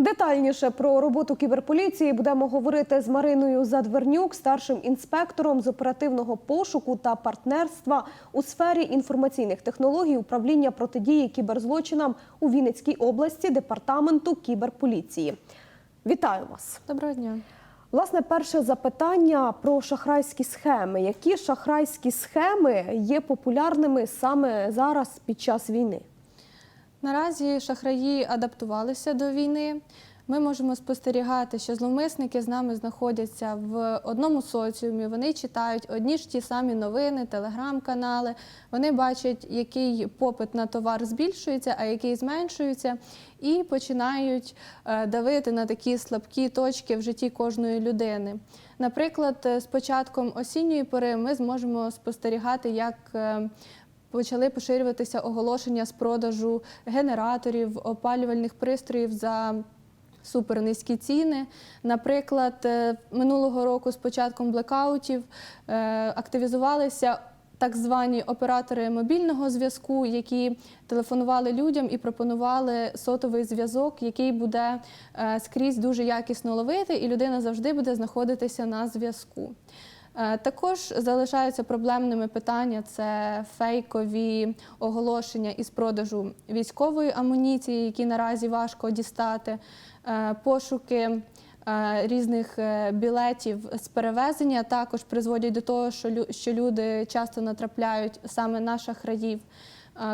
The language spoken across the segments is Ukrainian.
Детальніше про роботу кіберполіції будемо говорити з Мариною Задвернюк, старшим інспектором з оперативного пошуку та партнерства у сфері інформаційних технологій управління протидії кіберзлочинам у Вінницькій області департаменту кіберполіції. Вітаю вас! Доброго дня. Власне, перше запитання про шахрайські схеми. Які шахрайські схеми є популярними саме зараз під час війни? Наразі шахраї адаптувалися до війни. Ми можемо спостерігати, що зловмисники з нами знаходяться в одному соціумі. Вони читають одні ж ті самі новини, телеграм-канали. Вони бачать, який попит на товар збільшується, а який зменшується, і починають е, давити на такі слабкі точки в житті кожної людини. Наприклад, е, з початком осінньої пори ми зможемо спостерігати, як е, почали поширюватися оголошення з продажу генераторів, опалювальних пристроїв за супернизькі ціни. Наприклад, е, минулого року з початком блекаутів е, активізувалися. Так звані оператори мобільного зв'язку, які телефонували людям і пропонували сотовий зв'язок, який буде е, скрізь дуже якісно ловити, і людина завжди буде знаходитися на зв'язку. Е, Також залишаються проблемними питання: це фейкові оголошення із продажу військової амуніції, які наразі важко дістати, е, пошуки е, різних білетів з перевезення також призводять до того, що люди часто натрапляють саме на шахраїв.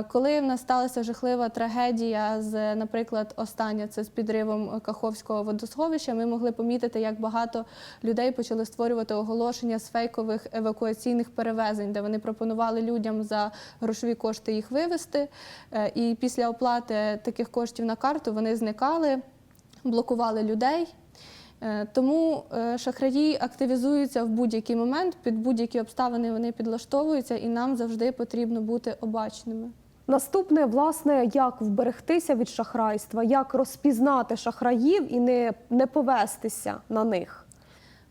Коли в нас сталася жахлива трагедія з, наприклад, остання це з підривом Каховського водосховища, ми могли помітити, як багато людей почали створювати оголошення з фейкових евакуаційних перевезень, де вони пропонували людям за грошові кошти їх вивезти. Е, І після оплати таких коштів на карту вони зникали, блокували людей. Е, Тому е, шахраї активізуються в будь-який момент, під будь-які обставини вони підлаштовуються, і нам завжди потрібно бути обачними. Наступне, власне, як вберегтися від шахрайства, як розпізнати шахраїв і не, не повестися на них.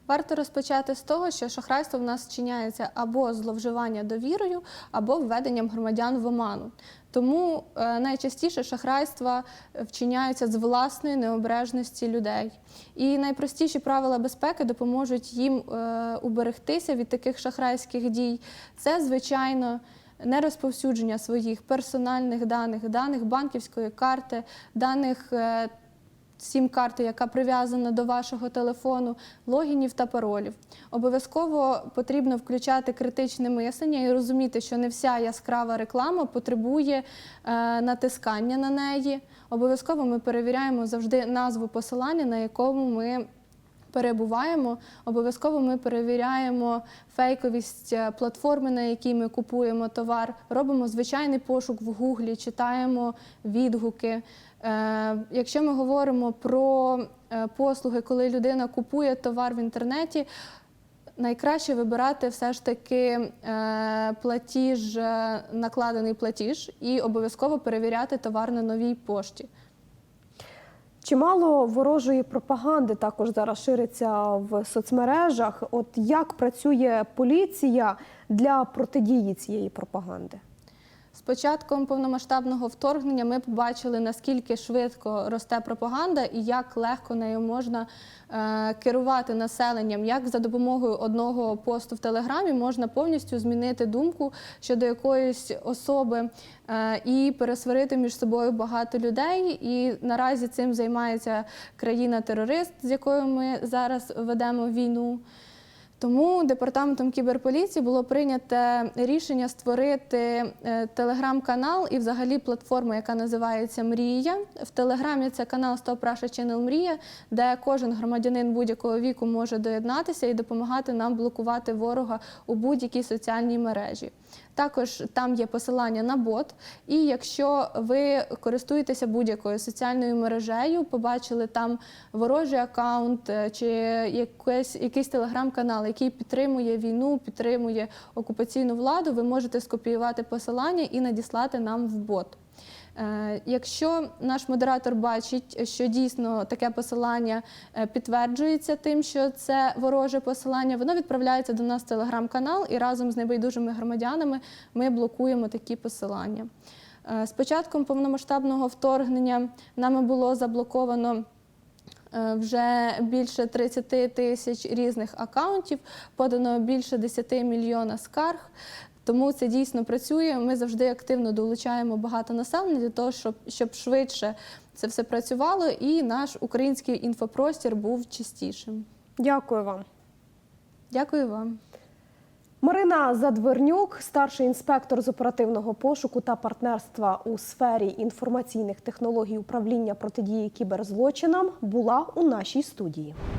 Варто розпочати з того, що шахрайство в нас вчиняється або зловживання довірою, або введенням громадян в оману. Тому е, найчастіше шахрайства вчиняються з власної необережності людей. І найпростіші правила безпеки допоможуть їм е, уберегтися від таких шахрайських дій. Це, звичайно, не розповсюдження своїх персональних даних, даних банківської карти, даних. Сім-карти, яка прив'язана до вашого телефону, логінів та паролів. Обов'язково потрібно включати критичне мислення і розуміти, що не вся яскрава реклама потребує е, натискання на неї. Обов'язково ми перевіряємо завжди назву посилання, на якому ми перебуваємо. Обов'язково ми перевіряємо фейковість е, платформи, на якій ми купуємо товар, робимо звичайний пошук в Гуглі, читаємо відгуки. Е, Якщо ми говоримо про е, послуги, коли людина купує товар в інтернеті, найкраще вибирати все ж таки платіж, накладений платіж, і обов'язково перевіряти товар на новій пошті. Чимало ворожої пропаганди також зараз шириться в соцмережах. От як працює поліція для протидії цієї пропаганди? З початком повномасштабного вторгнення ми побачили, наскільки швидко росте пропаганда і як легко нею можна е, керувати населенням, як за допомогою одного посту в телеграмі можна повністю змінити думку щодо якоїсь особи е, і пересварити між собою багато людей. І наразі цим займається країна-терорист, з якою ми зараз ведемо війну. Тому департаментом кіберполіції було прийнято рішення створити е, телеграм-канал і взагалі платформу, яка називається Мрія. В телеграмі це канал Stop Russia Channel Мрія, де кожен громадянин будь-якого віку може доєднатися і допомагати нам блокувати ворога у будь-якій соціальній мережі. Також там є посилання на бот. І якщо ви користуєтеся будь-якою соціальною мережею, побачили там ворожий аккаунт е, чи якийсь, якийсь телеграм-канал, який підтримує війну, підтримує окупаційну владу, ви можете скопіювати посилання і надіслати нам в бот. Е, Якщо наш модератор бачить, що дійсно таке посилання е, підтверджується тим, що це вороже посилання, воно відправляється до нас в телеграм-канал, і разом з небайдужими громадянами ми блокуємо такі посилання. Е, З початком повномасштабного вторгнення нами було заблоковано Вже більше 30 тисяч різних акаунтів, подано більше 10 мільйона скарг. Тому це дійсно працює. Ми завжди активно долучаємо багато населення для того, щоб, щоб швидше це все працювало і наш український інфопростір був чистішим. Дякую вам. Дякую вам. Марина Задвернюк, старший інспектор з оперативного пошуку та партнерства у сфері інформаційних технологій управління протидії кіберзлочинам, була у нашій студії.